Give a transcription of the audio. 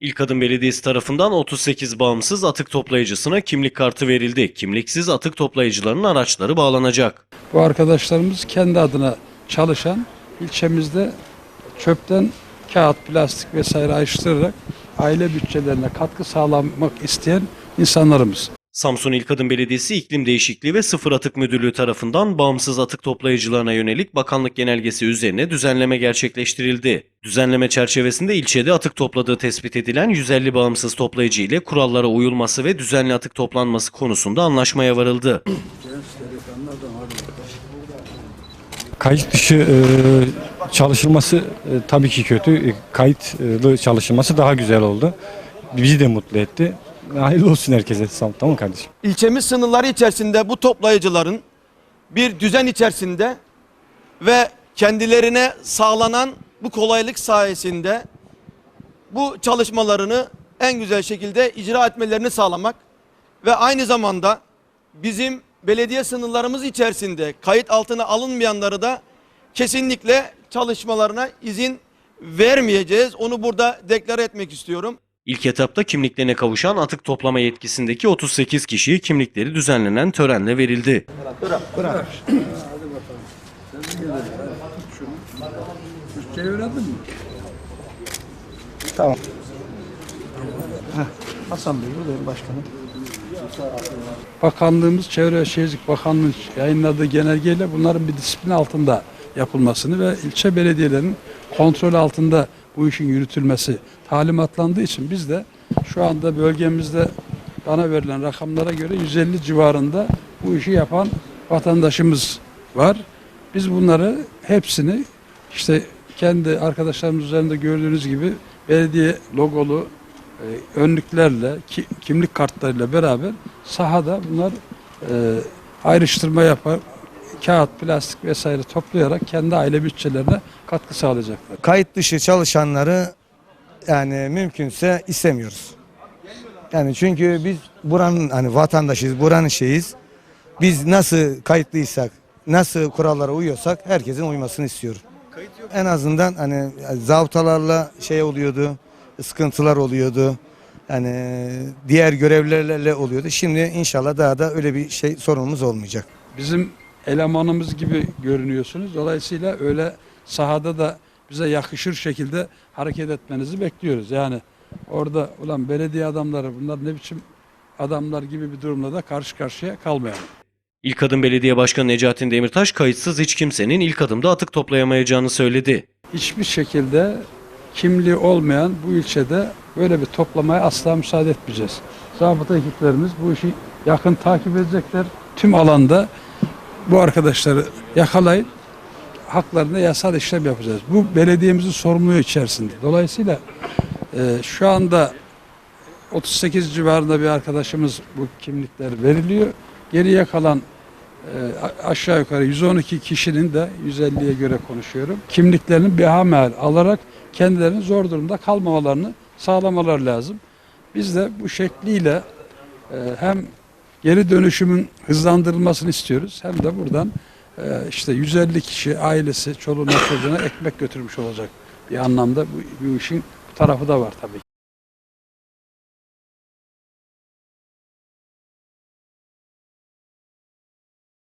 İlkadın Belediyesi tarafından 38 bağımsız atık toplayıcısına kimlik kartı verildi. Kimliksiz atık toplayıcılarının araçları bağlanacak. Bu arkadaşlarımız kendi adına çalışan ilçemizde çöpten kağıt, plastik vesaire ayrıştırarak aile bütçelerine katkı sağlamak isteyen insanlarımız. Samsun İlkadın Belediyesi İklim Değişikliği ve Sıfır Atık Müdürlüğü tarafından bağımsız atık toplayıcılarına yönelik bakanlık genelgesi üzerine düzenleme gerçekleştirildi. Düzenleme çerçevesinde ilçede atık topladığı tespit edilen 150 bağımsız toplayıcı ile kurallara uyulması ve düzenli atık toplanması konusunda anlaşmaya varıldı. Kayıt dışı e, çalışılması e, tabii ki kötü. E, Kayıtlı çalışılması daha güzel oldu. Bizi de mutlu etti. Hayırlı olsun herkese. Ol. Tamam kardeşim. ilçemiz sınırları içerisinde bu toplayıcıların bir düzen içerisinde ve kendilerine sağlanan bu kolaylık sayesinde bu çalışmalarını en güzel şekilde icra etmelerini sağlamak ve aynı zamanda bizim belediye sınırlarımız içerisinde kayıt altına alınmayanları da kesinlikle çalışmalarına izin vermeyeceğiz. Onu burada deklare etmek istiyorum. İlk etapta kimliklerine kavuşan atık toplama yetkisindeki 38 kişiye kimlikleri düzenlenen törenle verildi. Türkçeyi öğrendin mi? Hasan Bey buradayım başkanım. Bakanlığımız, Çevre ve Şehircilik Bakanlığı yayınladığı genelgeyle bunların bir disiplin altında yapılmasını ve ilçe belediyelerinin kontrol altında bu işin yürütülmesi talimatlandığı için biz de şu anda bölgemizde bana verilen rakamlara göre 150 civarında bu işi yapan vatandaşımız var. Biz bunları hepsini işte kendi arkadaşlarımız üzerinde gördüğünüz gibi belediye logolu e, önlüklerle, ki- kimlik kartlarıyla beraber sahada bunlar e, ayrıştırma yapar, kağıt, plastik vesaire toplayarak kendi aile bütçelerine katkı sağlayacaklar. Kayıt dışı çalışanları yani mümkünse istemiyoruz. Yani çünkü biz buranın hani vatandaşıyız, buranın şeyiz. Biz nasıl kayıtlıysak, nasıl kurallara uyuyorsak herkesin uymasını istiyorum. En azından hani zavtalarla şey oluyordu, sıkıntılar oluyordu. Yani diğer görevlilerle oluyordu. Şimdi inşallah daha da öyle bir şey sorunumuz olmayacak. Bizim elemanımız gibi görünüyorsunuz. Dolayısıyla öyle sahada da bize yakışır şekilde hareket etmenizi bekliyoruz. Yani orada ulan belediye adamları bunlar ne biçim adamlar gibi bir durumla da karşı karşıya kalmayalım. İlkadın Belediye Başkanı Necatin Demirtaş kayıtsız hiç kimsenin ilk adımda atık toplayamayacağını söyledi. hiçbir şekilde kimliği olmayan bu ilçede böyle bir toplamaya asla müsaade etmeyeceğiz. Zabıta ekiplerimiz bu işi yakın takip edecekler. Tüm alanda bu arkadaşları yakalayıp haklarında yasal işlem yapacağız. Bu belediyemizin sorumluluğu içerisinde. Dolayısıyla e, şu anda 38 civarında bir arkadaşımız bu kimlikler veriliyor. Geriye kalan e, aşağı yukarı 112 kişinin de 150'ye göre konuşuyorum. Kimliklerini behamel alarak kendilerinin zor durumda kalmamalarını sağlamalar lazım. Biz de bu şekliyle e, hem geri dönüşümün hızlandırılmasını istiyoruz hem de buradan e, işte 150 kişi ailesi çoluğuna çocuğuna ekmek götürmüş olacak bir anlamda bu, bu işin bu tarafı da var tabii.